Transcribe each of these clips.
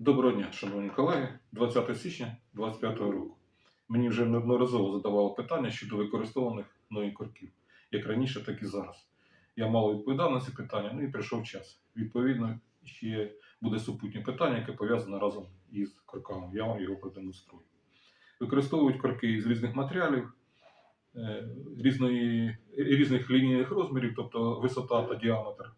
Доброго дня, шановні колеги. 20 січня 2025 року. Мені вже неодноразово задавало питання щодо використовуваних мною як раніше, так і зараз. Я мало відповідав на ці питання, ну і прийшов час. Відповідно, ще буде супутнє питання, яке пов'язане разом із корками. Я вам його продемонструю. Використовують корки з різних матеріалів, е, різної, різних лінійних розмірів, тобто висота та діаметр.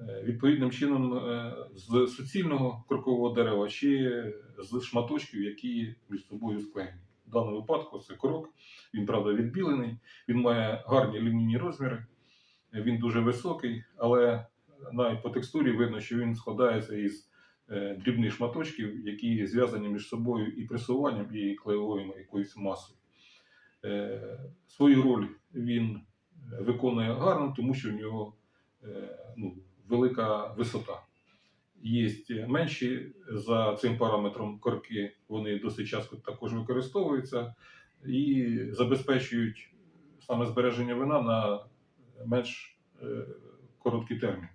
Е, Відповідним чином е, з суцільного коркового дерева чи з шматочків, які між собою склеєні. В даному випадку це корок, він правда відбілений, він має гарні лінійні розміри, він дуже високий, але навіть по текстурі видно, що він складається із е, дрібних шматочків, які зв'язані між собою і пресуванням, і клеєвою якоюсь масою. Свою роль він виконує гарно, тому що в нього ну, велика висота. Є менші за цим параметром корки, вони досить часто також використовуються і забезпечують саме збереження вина на менш е, короткий термін.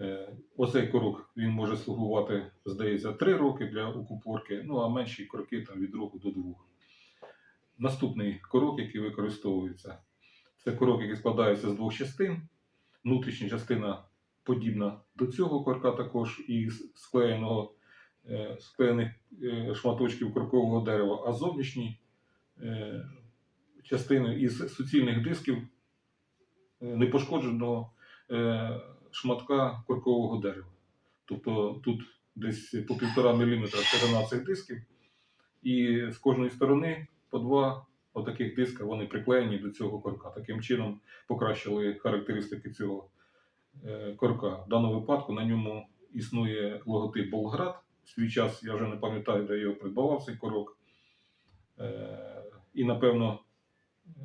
Е, Оцей корок він може слугувати, здається, 3 роки для укупорки, ну а менші корки там, від року до 2. Наступний корок, який використовується, це корок, який складається з двох частин. Внутрішня частина подібна до цього корка також із склеєного, е, склеєних е, шматочків коркового дерева, а зовнішні е, частини із суцільних дисків непошкодженого шматка коркового дерева. Тобто тут десь по півтора міліметра ширина цих дисків, і з кожної сторони по два отаких диска вони приклеєні до цього корка. Таким чином покращили характеристики цього е, корка. В даному випадку на ньому існує логотип Болград. В свій час я вже не пам'ятаю, де його придбавав цей корок. Е, І напевно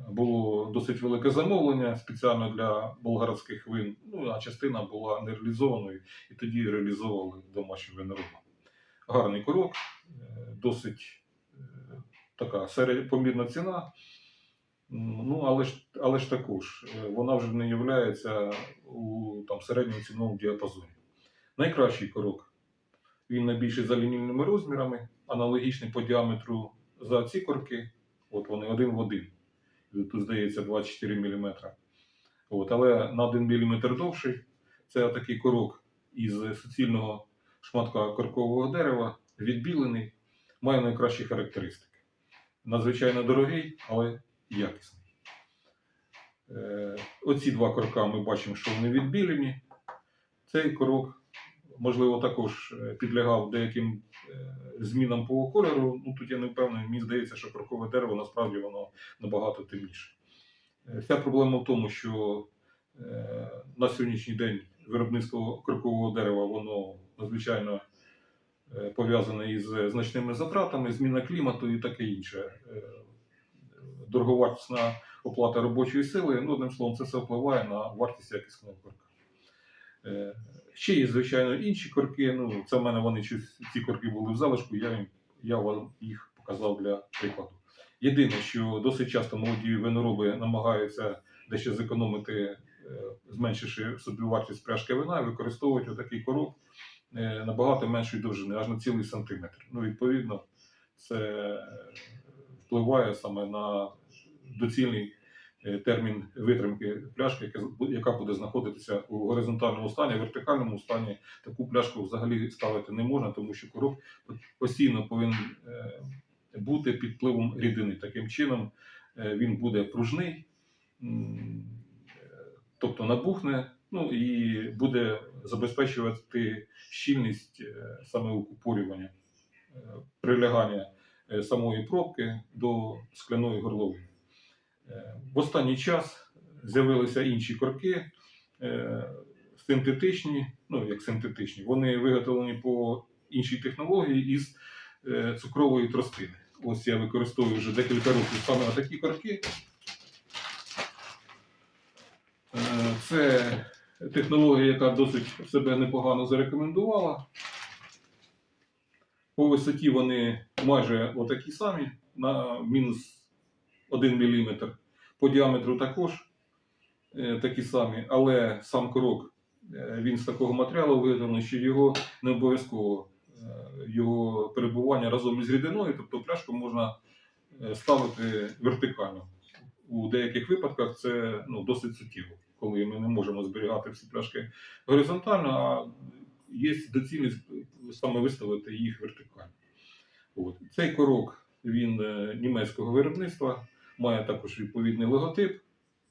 було досить велике замовлення спеціально для болгарських вин. Ну, а частина була не реалізованою, і тоді реалізовували домашні виноробі. Гарний корок, е, досить така помірна ціна. Ну, але ж, але ж також, е, вона вже не є у там, середньому ціновому діапазоні. Найкращий корок. Він найбільший за лінійними розмірами, аналогічний по діаметру за ці корки. От вони один в один. Тут здається 24 мм. От, але на 1 мм довший. Це такий корок із суцільного шматка коркового дерева, відбілений, має найкращі характеристики. Надзвичайно дорогий, але якісний. Е, оці два корка ми бачимо, що вони відбілені. Цей корок, можливо, також е, підлягав деяким е, змінам по кольору. Ну, тут я не впевнений, мені здається, що коркове дерево насправді воно набагато темніше. Вся проблема в тому, що на сьогоднішній день виробництво коркового дерева воно надзвичайно е, пов'язане із значними затратами, зміна клімату і таке інше. Е, Дороговартісна оплата робочої сили, ну, одним словом, це все впливає на вартість якісного корка. Е, Ще є, звичайно, інші корки. Ну, це в мене вони ці корки були в залишку, я, їм- я вам їх показав для прикладу. Єдине, що досить часто молоді винороби намагаються дещо зекономити, е, зменшивши собі вартість пляшки вина, використовують отакий корок е, набагато меншої довжини, аж на цілий сантиметр. Ну, відповідно, це е, впливає саме на доцільний е, термін витримки пляшки, яка буде знаходитися у горизонтальному стані, в вертикальному стані таку пляшку взагалі ставити не можна, тому що корок постійно повинен е, бути під впливом рідини. Таким чином е, він буде пружний, е, тобто набухне, ну і буде забезпечувати щільність е, саме укупорювання, е, прилягання е, самої пробки до скляної горловини. Е, В останній час з'явилися інші корки, синтетичні, ну як синтетичні, вони виготовлені по іншій технології із цукрової тростини. Ось я використовую вже декілька років саме такі корки. Е, Це технологія, яка досить себе непогано зарекомендувала. По висоті вони майже отакі самі, на мінус 1 мм. По діаметру також е, такі самі, але сам крок е, він з такого матеріалу виготовлений, що його не обов'язково його перебування разом із рідиною, тобто пляшку можна е, ставити вертикально. У деяких випадках це ну, досить суттєво, коли ми не можемо зберігати всі пляшки горизонтально, а є доцільність саме виставити їх вертикально. От. Цей корок він е, німецького виробництва, має також відповідний логотип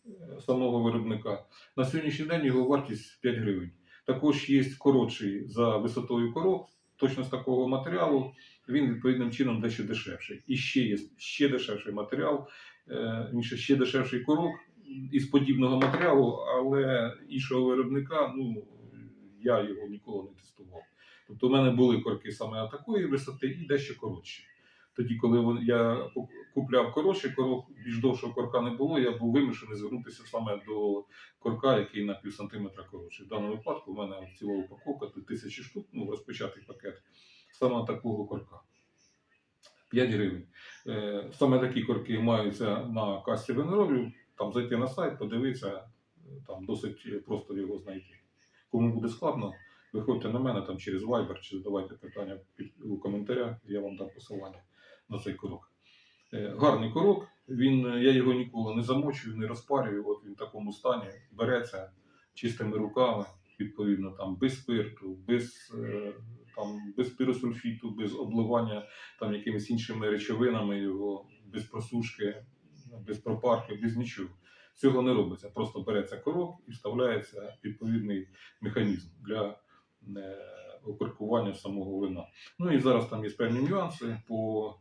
е, самого виробника. На сьогоднішній день його вартість 5 гривень. Також є коротший за висотою корок, точно з такого матеріалу, він відповідним чином дещо дешевший. І ще є ще дешевший матеріал, е, інше ще дешевший корок із подібного матеріалу, але іншого виробника, ну я його ніколи не тестував. Тобто, у мене були корки саме такої висоти і дещо коротші. Тоді, коли я купляв коротший корок, більш довшого корка не було, я був вимушений звернутися саме до корка, який на пів сантиметра коротший. В даному випадку в мене ціла упаковка, тут тисячі штук, ну, розпочатий пакет саме такого корка. 5 гривень. Е, Саме такі корки маються на касі виноролів. Там зайти на сайт, подивитися, там досить просто його знайти. Кому буде складно, виходьте на мене там через Viber чи задавайте питання у коментарях, я вам дам посилання на цей корок. Е, Гарний корок, він, я його ніколи не замочую, не розпарюю. От він в такому стані береться чистими руками, відповідно, там без спирту, без, е, там, без піросульфіту, без обливання там, якимись іншими речовинами його, без просушки, без пропарки, без нічого. Цього не робиться. Просто береться корок і вставляється відповідний механізм для е, окоркування самого вина. Ну і зараз там є певні нюанси по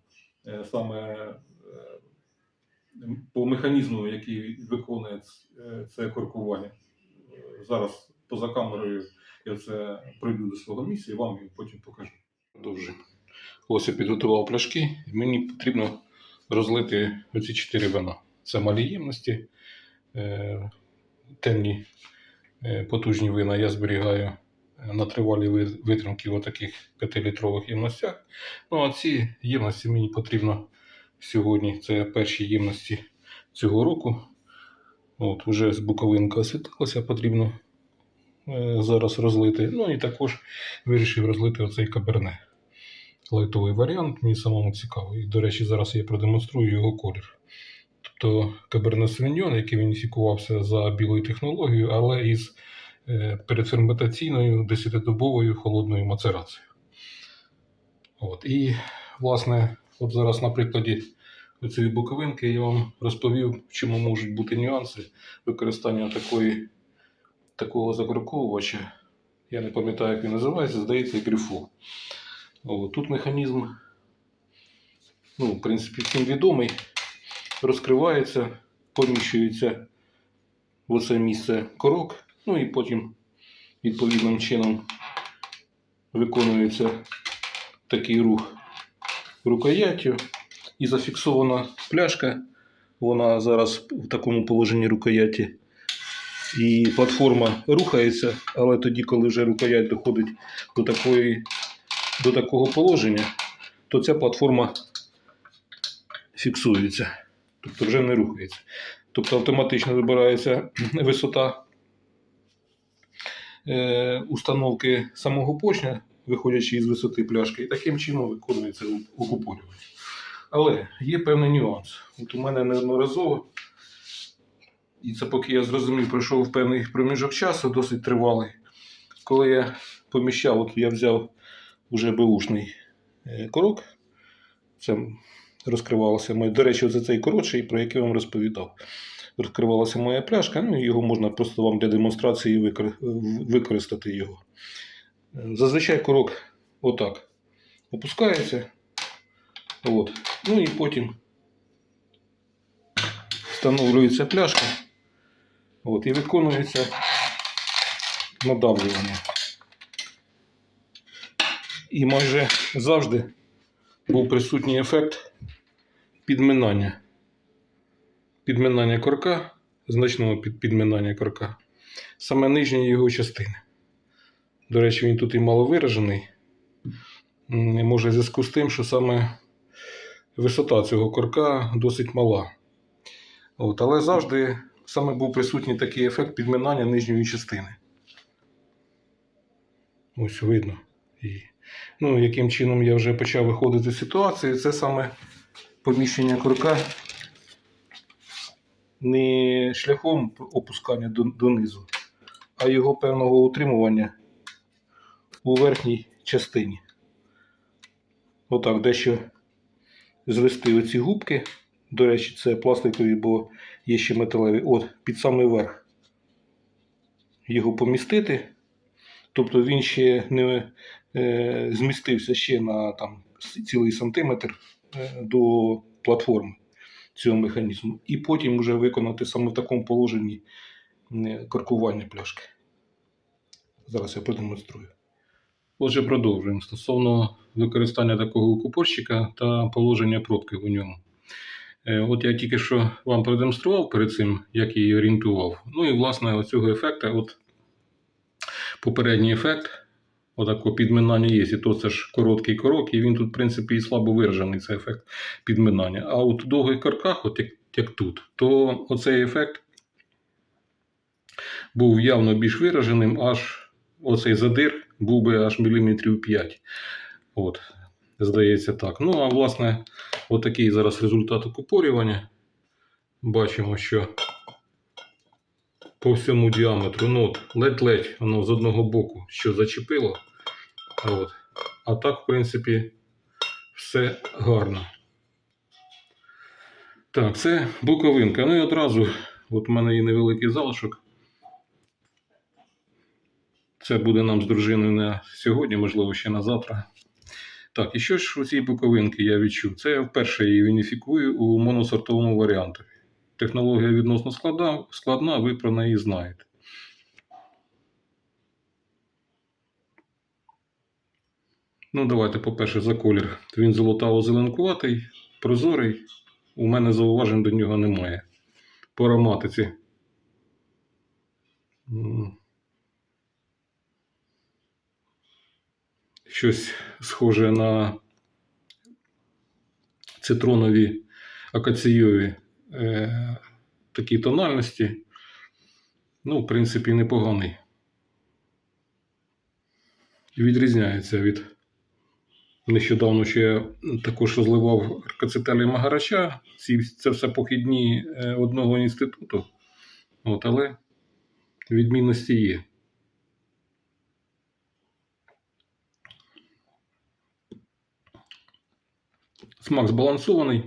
е, саме е, по механізму, який виконує е, це коркування. Е, Зараз поза камерою я це прийду до свого місця і вам його потім покажу. Продовжуємо. Ось я підготував пляшки, мені потрібно розлити оці чотири вина. Це малі ємності, е, темні е, потужні вина я зберігаю на тривалій витримки в таких 5-літрових ємностях. Ну а ці ємності мені потрібно сьогодні. Це перші ємності цього року. От, вже з буковинка освітилася, потрібно зараз розлити. Ну і також вирішив розлити оцей каберне. Лайтовий варіант, мені самому цікаво. І, до речі, зараз я продемонструю його колір. Тобто Каберне Савіньйон, який вініфікувався за білою технологією, але із е, передферментаційною 10-добовою холодною мацерацією. От. І, власне, от зараз на прикладі цієї боковинки я вам розповів, чому можуть бути нюанси використання такої, такого закроковувача. Я не пам'ятаю, як він називається, здається, грифу. Тут механізм, ну, в принципі, всім відомий. Розкривається, поміщується в оце місце корок, ну і потім відповідним чином виконується такий рух рукояттю. І зафіксована пляшка. Вона зараз в такому положенні рукояті. І платформа рухається, але тоді, коли вже рукоять доходить до такої до такого положення, то ця платформа фіксується, тобто вже не рухається. Тобто автоматично вибирається висота е, установки самого поршня, виходячи із висоти пляшки, і таким чином виконується окупорювання. Але є певний нюанс. От у мене неодноразово, і це поки я зрозумів, пройшов певний проміжок часу, досить тривалий. Коли я поміщав, от я взяв уже беушний е, корок. Це розкривалося моє. До речі, це цей коротший, про який я вам розповідав. Розкривалася моя пляшка, ну його можна просто вам для демонстрації викор... використати його. Е, Зазвичай корок отак опускається. От. Ну і потім встановлюється пляшка. От, і виконується надавлювання. І майже завжди був присутній ефект підминання. Підминання корка, значного під- підминання корка, саме нижньої його частини. До речі, він тут і мало виражений. Може, в зв'язку з тим, що саме висота цього корка досить мала. От, але завжди саме був присутній такий ефект підминання нижньої частини. Ось видно. І Ну, яким чином я вже почав виходити з ситуації, це саме поміщення курка не шляхом опускання донизу, а його певного утримування у верхній частині. Отак, дещо звести оці губки. До речі, це пластикові, бо є ще металеві. От, під самий верх. Його помістити. Тобто він ще не е, змістився ще на там, цілий сантиметр е, до платформи цього механізму. І потім вже виконати саме в такому положенні е, коркування пляшки. Зараз я продемонструю. Отже, продовжуємо стосовно використання такого купорщика та положення пробки у ньому. Е, От я тільки що вам продемонстрував перед цим, як її орієнтував. Ну і власне оцього ефекту, от попередній ефект, отако підминання є, і то це ж короткий крок, і він тут, в принципі, і слабо виражений, цей ефект підминання. А от у довгих карках, от як, як тут, то оцей ефект був явно більш вираженим, аж оцей задир був би аж міліметрів 5. От, здається так. Ну, а власне, отакий зараз результат окупорювання. Бачимо, що по всьому діаметру, ну от, ледь-ледь воно з одного боку що зачепило. От. А так, в принципі, все гарно. Так, це буковинка. Ну і одразу, от у мене є невеликий залишок. Це буде нам з дружиною на сьогодні, можливо, ще на завтра. Так, і що ж у цій буковинки я відчув? Це я вперше її вініфікую у моносортовому варіанті. Технологія відносно складна, складна, ви про неї знаєте. Ну, давайте, по-перше, за колір. Він золотаво-зеленкуватий, прозорий. У мене зауважень до нього немає. По ароматиці. Щось схоже на цитронові акаційові е, такі тональності. Ну, в принципі, непоганий. Відрізняється від нещодавно ще я також розливав аркацетелі Магарача. Ці, це все похідні е, одного інституту. От, але відмінності є. Смак збалансований.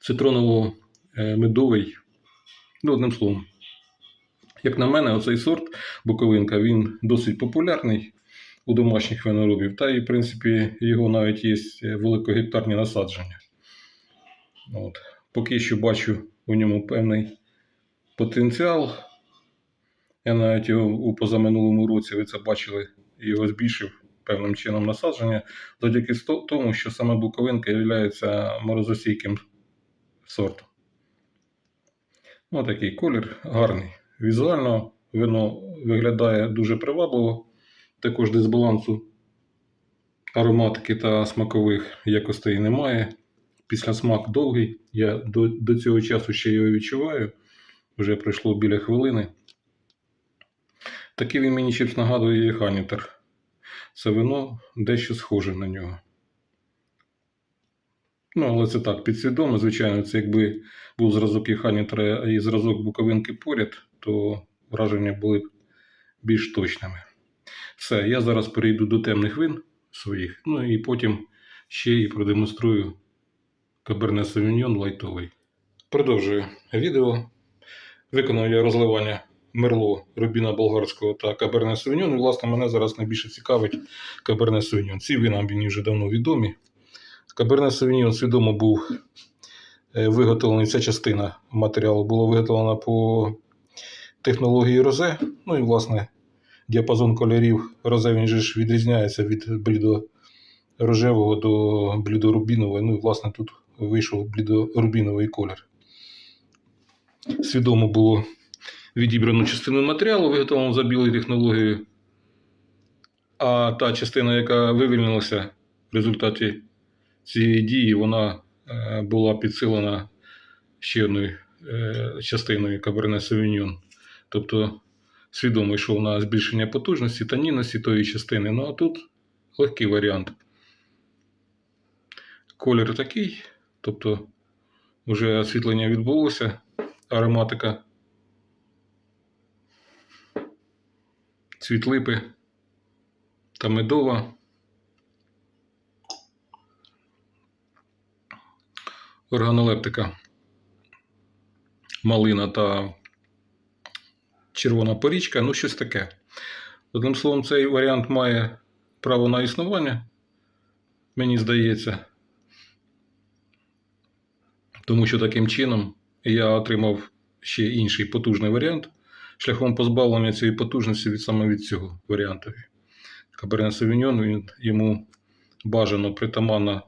Цитроново-медовий. Ну, одним словом. Як на мене, оцей сорт Буковинка він досить популярний у домашніх виноробів. Та і, в принципі, його навіть є великогектарні насадження. От. Поки що бачу у ньому певний потенціал. Я навіть його у позаминулому році, ви це бачили, його збільшив певним чином насадження, завдяки тому, що саме Буковинка є морозостійким сортом. Ось такий колір гарний. Візуально вино виглядає дуже привабливо. Також дисбалансу ароматики та смакових якостей немає. Після смак довгий. Я до, до цього часу ще його відчуваю. Вже пройшло біля хвилини. Такий він мені чимось нагадує Ханітер. Це вино дещо схоже на нього. Ну, але це так, підсвідомо, звичайно, це якби був зразок Єханітера і зразок Буковинки поряд, то враження були б більш точними. Все, я зараз перейду до темних вин своїх, ну і потім ще і продемонструю Каберне Савіньйон лайтовий. Продовжую відео. Виконав я розливання Мерло Рубіна Болгарського та Каберне Савіньон. І, власне, мене зараз найбільше цікавить Каберне Савіньон. Ці вина мені вже давно відомі. Каберне Савіньон свідомо був е, виготовлений, ця частина матеріалу була виготовлена по технології розе. Ну і, власне, діапазон кольорів розе він же ж відрізняється від блідо-рожевого до блідо-рубінового. Ну і, власне, тут вийшов блідо-рубіновий колір. Свідомо було відібрано частину матеріалу, виготовлену за білою технологією. А та частина, яка вивільнилася в результаті цієї дії, вона е, була підсилена ще одною е, частиною Каберне Савіньон. Тобто свідомо йшов на збільшення потужності та нінності тої частини. Ну а тут легкий варіант. Колір такий, тобто вже освітлення відбулося, ароматика цвітлипи та медова. Органолептика малина та червона порічка, ну щось таке. Одним словом, цей варіант має право на існування, мені здається. Тому що таким чином я отримав ще інший потужний варіант шляхом позбавлення цієї потужності від саме від цього варіанту. Каберне Савіньон, він йому бажано притаманна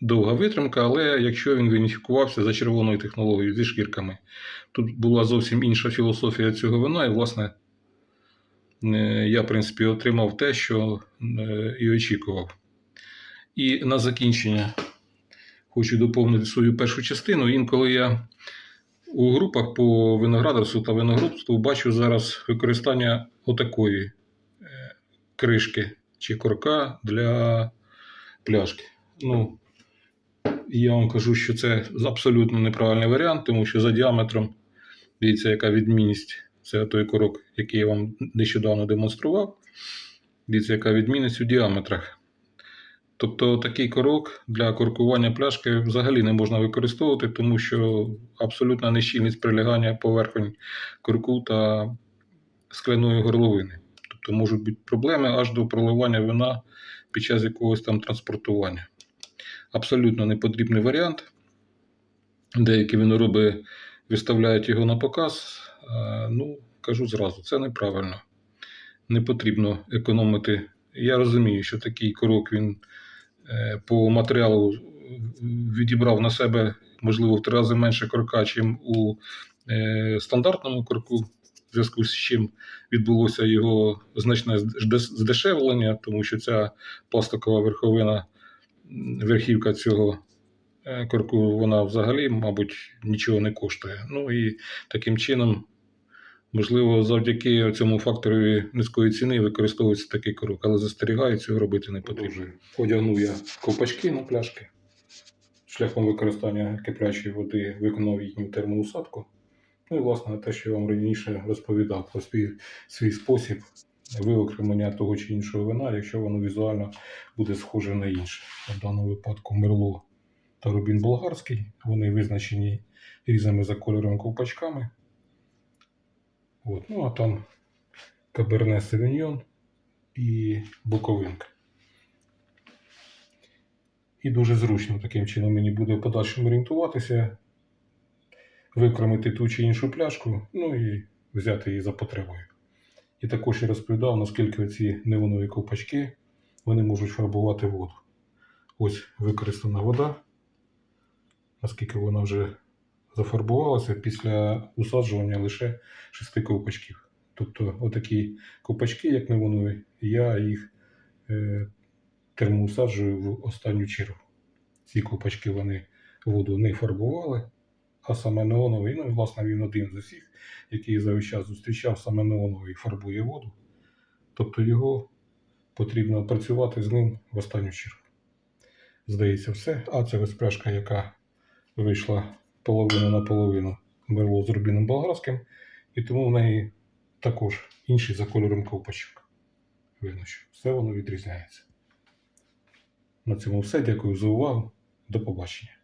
довга витримка, але якщо він виніфікувався за червоною технологією зі шкірками, тут була зовсім інша філософія цього вина, і, власне, е, я, в принципі, отримав те, що е, і очікував. І на закінчення хочу доповнити свою першу частину. Інколи я у групах по виноградарству та виноградству бачу зараз використання отакої е, кришки чи корка для пляшки. Ну, я вам кажу, що це абсолютно неправильний варіант, тому що за діаметром, дивіться, яка відмінність. Це той корок, який я вам нещодавно демонстрував. Дивіться, яка відмінність у діаметрах. Тобто такий корок для коркування пляшки взагалі не можна використовувати, тому що абсолютна нещільність прилягання поверхонь корку та скляної горловини. Тобто можуть бути проблеми аж до проливання вина під час якогось там транспортування. Абсолютно непотрібний варіант. Деякі винороби виставляють його на показ. Ну, кажу зразу, це неправильно. Не потрібно економити. Я розумію, що такий корок він е, по матеріалу відібрав на себе, можливо, в три рази менше корка, ніж у е, стандартному корку, в зв'язку з чим відбулося його значне здешевлення, тому що ця пластикова верховина, верхівка цього е, корку, вона взагалі, мабуть, нічого не коштує. Ну і таким чином, можливо, завдяки цьому фактору низької ціни використовується такий корок, але застерігаю, цього робити не потрібно. Одягнув я ковпачки на пляшки. Шляхом використання киплячої води виконав їхню термоусадку. Ну і, власне, те, що я вам раніше розповідав про свій, свій спосіб виокремлення того чи іншого вина, якщо воно візуально буде схоже на інше. В даному випадку Мерло та Рубін Болгарський. Вони визначені різними за кольором ковпачками. От. Ну, а там Каберне Савіньйон і Буковинка. І дуже зручно таким чином мені буде в подальшому орієнтуватися, викремити ту чи іншу пляшку, ну і взяти її за потребою. І також я розповідав, наскільки ці неонові ковпачки вони можуть фарбувати воду. Ось використана вода, наскільки вона вже зафарбувалася після усаджування лише шести ковпачків. Тобто, отакі ковпачки, як неонові, я їх е, термоусаджую в останню чергу. Ці ковпачки вони воду не фарбували, а саме неоновий, ну і власне він один з усіх, який за весь час зустрічав, саме неоновий фарбує воду. Тобто його потрібно працювати з ним в останню чергу. Здається, все. А це ось яка вийшла половину на половину мерло з рубіном болгарським, і тому в неї також інший за кольором ковпачок. Видно, все воно відрізняється. На цьому все. Дякую за увагу. До побачення.